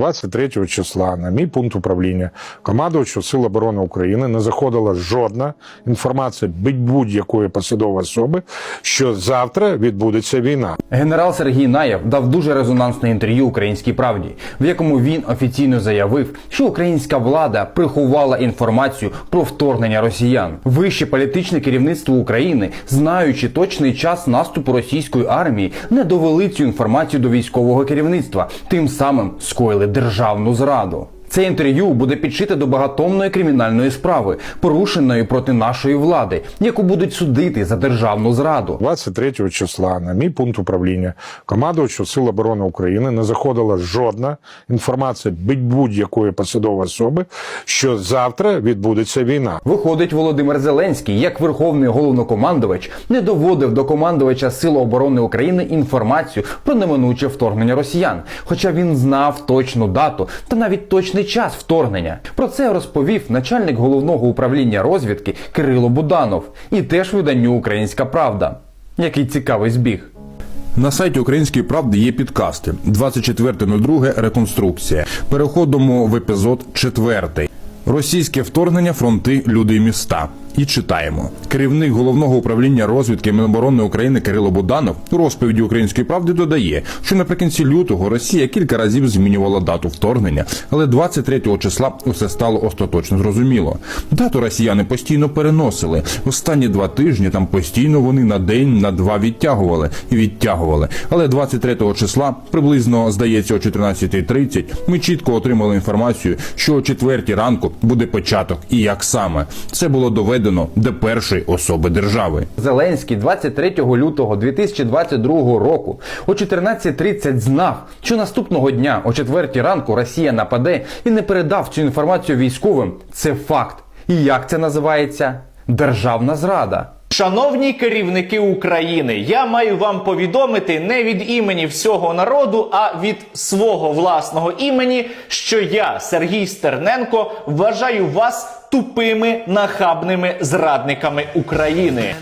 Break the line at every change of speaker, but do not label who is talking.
23 числа на мій пункт управління командувачу Сил оборони України не заходила жодна інформація будь-якої посадової особи, що завтра відбудеться війна.
Генерал Сергій Наєв дав дуже резонансне інтерв'ю Українській правді, в якому він офіційно заявив, що українська влада приховала інформацію про вторгнення росіян. Вище політичне керівництво України, знаючи точний час наступу російської армії, не довели цю інформацію до військового керівництва, тим самим скоїли державну зраду. Це інтерв'ю буде підшите до багатомної кримінальної справи, порушеної проти нашої влади, яку будуть судити за державну зраду.
23 числа на мій пункт управління командувачу Сил оборони України не заходила жодна інформація будь-якої посадової особи, що завтра відбудеться війна.
Виходить, Володимир Зеленський, як верховний головнокомандувач, не доводив до командувача Сил оборони України інформацію про неминуче вторгнення росіян, хоча він знав точну дату та навіть точний час вторгнення. Про це розповів начальник головного управління розвідки Кирило Буданов і теж виданню Українська Правда. Який цікавий збіг.
На сайті Української правди є підкасти. 24.02 реконструкція. Переходимо в епізод 4. Російське вторгнення, фронти, люди і міста. І читаємо. Керівник головного управління розвідки Міноборони України Кирило Буданов у розповіді Української правди додає, що наприкінці лютого Росія кілька разів змінювала дату вторгнення, але 23 числа усе стало остаточно зрозуміло. Дату росіяни постійно переносили. Останні два тижні там постійно вони на день на два відтягували і відтягували. Але 23 числа, приблизно здається, о 14.30, ми чітко отримали інформацію, що о 4 ранку буде початок і як саме це було доведено до першої особи держави.
Зеленський 23 лютого 2022 року о 14.30 знав, що наступного дня о 4 ранку Росія нападе і не передав цю інформацію військовим. Це факт. І як це називається? Державна зрада.
Шановні керівники України, я маю вам повідомити не від імені всього народу, а від свого власного імені, що я, Сергій Стерненко, вважаю вас тупими нахабними зрадниками України.